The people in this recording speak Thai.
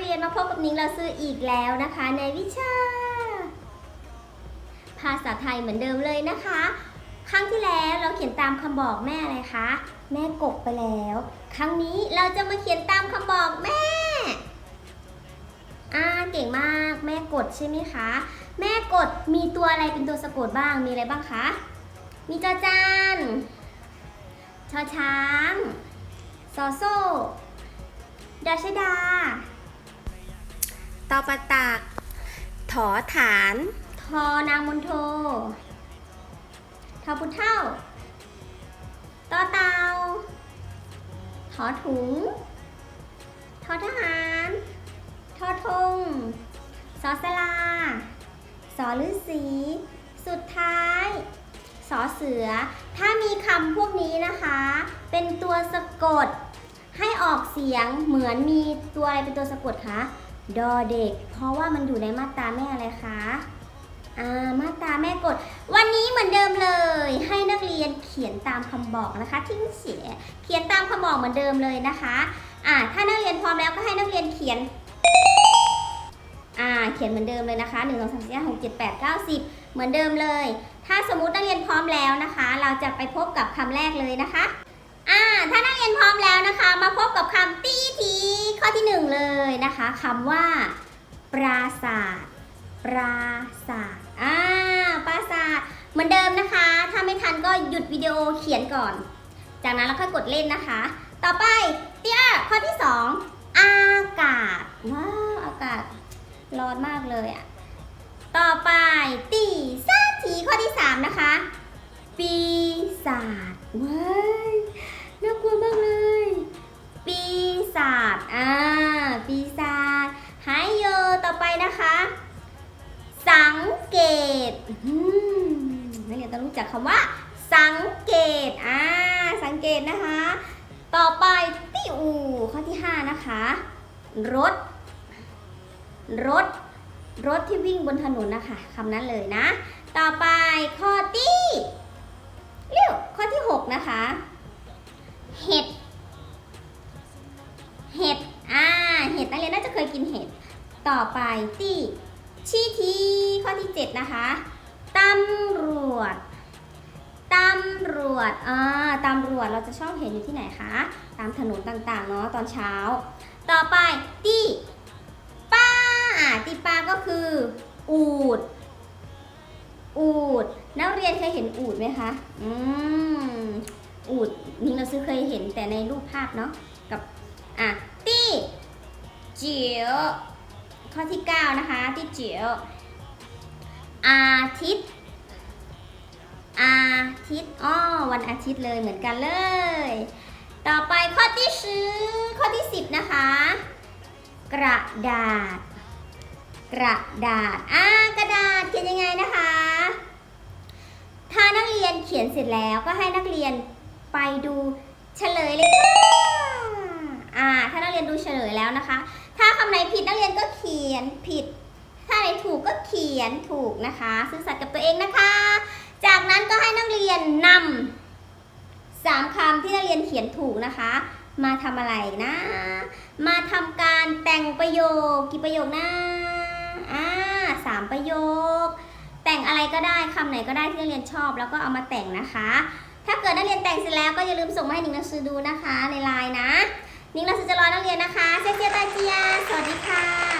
เรียนมาพบกับนิ้งเราซื้ออีกแล้วนะคะ ในวิชา ภาษาไทยเหมือนเดิมเลยนะคะ ครั้งที่แล้วเราเขียนตามคำบอกแม่อะไรคะ แม่กบไปแล้ว ครั้งนี้เราจะมาเขียนตามคำบอกแม่อ่าเก่งมากแม่กดใช่ไหมคะ แม่กดมีตัวอะไรเป็นตัวสะกดบ้างมีอะไรบ้างคะ มีจอจานชอช้างซอโซ่ดาชดา ตอประตักถอฐาน ทอนางมนโททอพุเท่าตอเตาทอถุง ทอทหาร ทอทงสอสลาสอฤาษีสุดท้ายสอเสือ ถ้ามีคำพวกนี้นะคะ เป็นตัวสะกด ให้ออกเสียงเหมือนมีตัวอะไรเป็นตัวสะกดคะ ดอเด็ก เพราะว่ามันอยู่ในมาตราแม่อะไรคะอ่ามาตราแม่กดวันนี้เหมือนเดิมเลย ให้นักเรียนเขียนตามคำบอกนะคะทิ้งเสียเขียนตามคำบอกเหมือนเดิมเลยนะคะอ่าถ้านักเรียนพร้อมแล้วก็ให้นักเรียนเขียนอ่าเขียนเหมือนเดิมเลยนะคะ1 2 3 4 5 6 7 8 9 10 เหมือนเดิมเลย ถ้าสมมตินักเรียนพร้อมแล้วนะคะ เราจะไปพบกับคำแรกเลยนะคะอ่าถ้านักเรียนพร้อมแล้วนะคะ มาพบกับคำตีทีข้อที่หนึ่งเลยนะคะ คำว่า ปราศาสตร์ปราศาสตร์อ่าปราศาสตร์เหมือนเดิมนะคะ ถ้าไม่ทันก็หยุดวิดีโอเขียนก่อน จากนั้นเราค่อยกดเล่นนะคะ ต่อไปเตี้ยข้อที่สองอากาศว้าวอากาศร้อนมากเลยอะต่อไปตีซาทีข้อที่สามนะคะ ปีศาจว้ายน่ากลัวมากเลย ปีศาจอ่า ปีศาจหายโยต่อ ไปนะคะ สังเกตนักเรียนต้องรู้จักคำว่า สังเกตอ่าสังเกตนะคะ ต่อไปติอูข้อที่ 5 นะคะ รถ รถ รถที่วิ่งบนถนนนะคะคำนั้นเลยนะ ต่อไปข้อที่เรียวข้อที่ 6 ต่อไปที่ชี้ทีข้อที่ 7 นะคะตำรวจตำรวจอ่าตำรวจเราจะชอบเห็นอยู่ที่ไหนคะ ตามถนนต่างๆ เนาะตอนเช้า ต่อไปตีป้าอ่าตีป้าก็คือ อูด อูด นักเรียนเคยเห็นอูดไหมคะ อืม อูดนี่เราซื้อเคยเห็นแต่ในรูปภาพเนาะ กับ อะตี้เจียว ข้อที่ 9 นะคะตี้เจียวอาทิตย์ อาทิตย์อ้อวันอาทิตย์เลยเหมือนกันเลย ต่อไปข้อที่ชื่อข้อที่ 10 นะคะ กระดาษ กระดาษอ่ากระดาษเขียนยังไงนะคะ ถ้านักเรียนเขียนเสร็จแล้วก็ให้นักเรียนไปดูเฉลยเลยค่ะอ่า ถ้านักเรียนดูเฉลยแล้วนะคะ ถ้าคำไหนผิดนักเรียน ยนผิด ถ้าไหนถูกก็เขียนถูกนะคะ ซื่อสัตย์กับตัวเองนะคะ จากนั้นก็ให้นักเรียนนำสามคำที่นักเรียนเขียนถูกนะคะ มาทำอะไรนะ มาทำการแต่งประโยคกี่ประโยคนะอ่าสามประโยค แต่งอะไรก็ได้คำไหนก็ได้ที่นักเรียนชอบแล้วก็เอามาแต่งนะคะ ถ้าเกิดนักเรียนแต่งเสร็จแล้วก็อย่าลืมส่งมาให้หนิงนังสือดูนะคะในไลน์นะ นิงนังสือจะรอนักเรียนนะคะเซียเซียตาเจียสวัสดีค่ะ